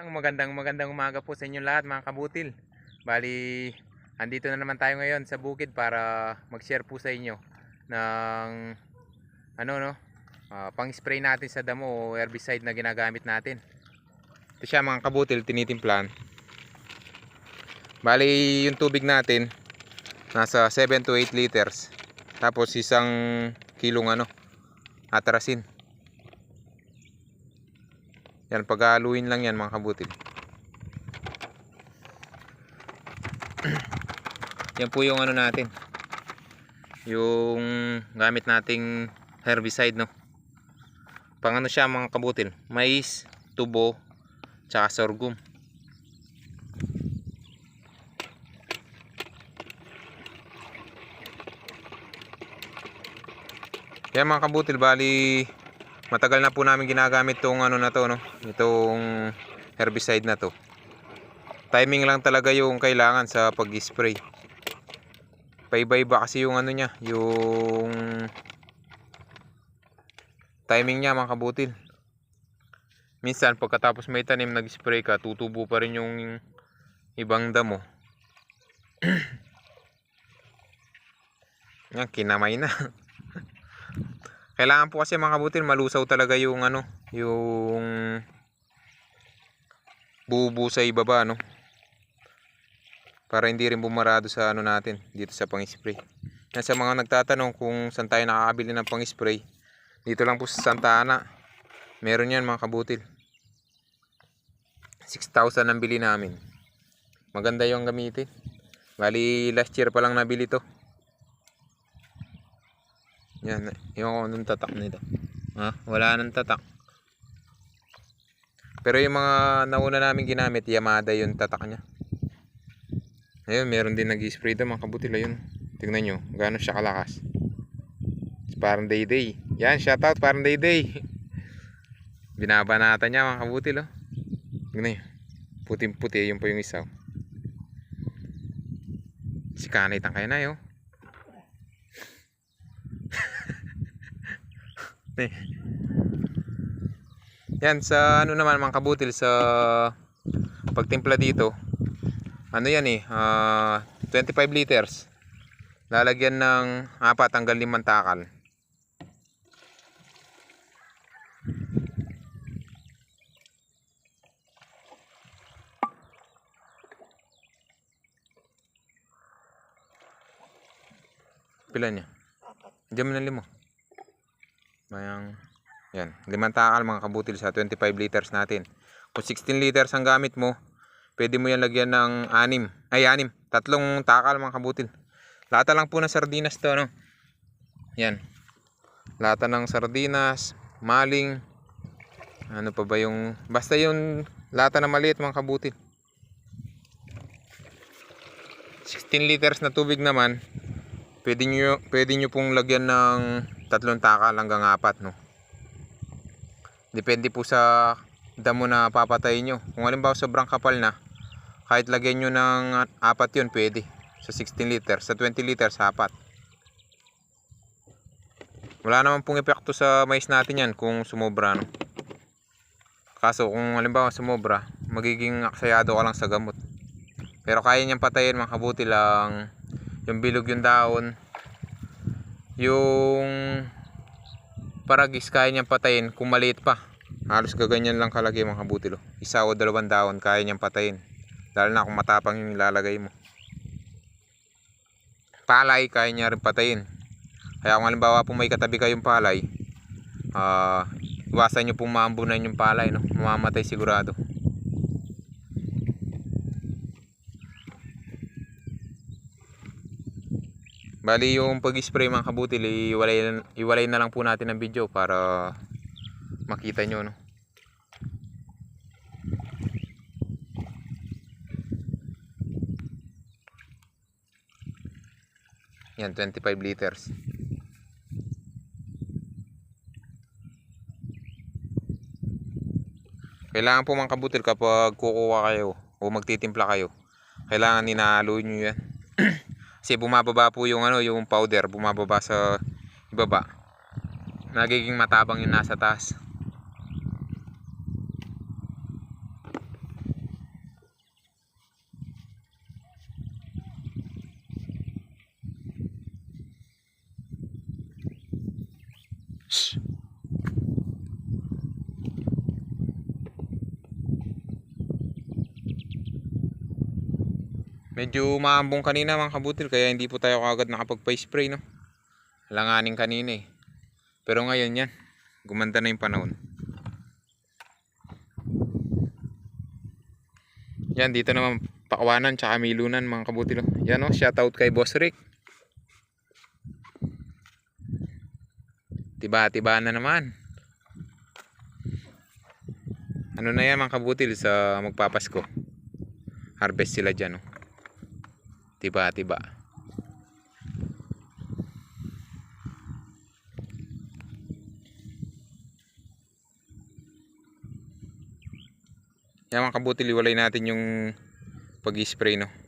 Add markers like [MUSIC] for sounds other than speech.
Ang magandang magandang umaga po sa inyo lahat mga kabutil. Bali, andito na naman tayo ngayon sa bukid para mag-share po sa inyo ng ano no, ah, pang-spray natin sa damo o herbicide na ginagamit natin. Ito siya mga kabutil, tinitimplahan. Bali, yung tubig natin nasa 7 to 8 liters. Tapos isang kilong ano, atrasin. Yan, paghaluin lang yan mga kabutil. [CLEARS THROAT] yan po yung ano natin. Yung gamit nating herbicide, no. Pang ano siya mga kabutil. Mais, tubo, tsaka sorghum. Yan mga kabutil, bali matagal na po namin ginagamit tong ano na to no? Itong herbicide na to. Timing lang talaga yung kailangan sa pag-spray. Paiba-iba kasi yung ano niya yung timing niya mga kabutil. Minsan pagkatapos may tanim nag-spray ka tutubo pa rin yung ibang damo. [CLEARS THROAT] Yan kinamay na [LAUGHS] kailangan po kasi mga kabutil malusaw talaga yung ano yung bubu sa ibaba no? Para hindi rin bumarado sa ano natin dito sa pang-spray. Sa mga nagtatanong kung saan tayo nakakabili ng pang-spray dito lang po sa Santa Ana. Meron yan mga kabutil 6,000 ang bili namin. Maganda yung gamitin. Bali last year pa lang nabili to yan, yung anong tatak nito. Ha? Wala nang tatak. Pero yung mga nauna namin ginamit, Yamada yung tatak niya. Ayun, meron din nag-spray doon mga kabutil. Ayun, tignan nyo, gaano siya kalakas. Parang day-day. Yan, shoutout, parang day-day. [LAUGHS] Binabanatan niya mga kabutil, oh. Tignan nyo. Puting-puti, yun pa yung isa. Si Kanay tangkay na, yun. Eh. Yan sa ano naman mga kabutil sa pagtimpla dito. Ano yan eh, ah, 25 liters. Lalagyan ng apat hanggang limang takal. Pila niya? Diyan mo na limo. Mayang, yan, limang takal mga kabutil sa 25 liters natin. Kung 16 liters ang gamit mo, pwede mo yan lagyan ng 6, ay 6, tatlong takal mga kabutil. Lata lang po ng sardinas to, no? Yan. Lata ng sardinas, maling, ano pa ba yung, basta yung lata na maliit mga kabutil. 16 liters na tubig naman, pwede nyo, pwede nyo pong lagyan ng tatlong takal hanggang apat no? Depende po sa damo na papatay nyo. Kung halimbawa sobrang kapal na kahit lagyan nyo ng apat yun pwede. Sa 16 liters sa 20 liters apat. Wala naman pong epekto sa mais natin yan kung sumobra no? Kaso kung halimbawa sumobra magiging aksayado ka lang sa gamot. Pero kaya niyang patayin mga kabuti lang. Yung bilog yung daon yung paragis kaya niyang patayin kung maliit pa. Halos gaganyan lang kalagi mga kabutilo isa o dalawang daon kaya niyang patayin. Lalo na kung matapang yung ilalagay mo. Palay kaya niya rin patayin. Kaya kung halimbawa po may katabi kayong palay ah iwasan nyo pong maambunan yung palay no? mamamatay sigurado Bali yung pag-spray mga kabutil, iwalay, iwalay na lang po natin ang video para makita nyo. No? Yan, 25 liters. Kailangan po mga kabutil kapag kukuha kayo o magtitimpla kayo, kailangan inahalo nyo yan. [CLEARS THROAT] Kasi bumababa po yung ano, yung powder, bumababa sa ibaba. Nagiging matabang yung nasa taas. Shh. Medyo maambong kanina mga kabutil kaya hindi po tayo kagad nakapagpa-spray no. Langanin kanina eh. Pero ngayon yan, gumanda na yung panahon. Yan dito naman Pakawanan tsaka Milunan mga kabutil. oh. Yan oh, shoutout kay Boss Rick. Tiba-tiba na naman. Ano na yan mga kabutil sa magpapasko. Harvest sila dyan oh. Tiba-tiba. Yan mga kabutil, iwalay natin yung pag-spray no.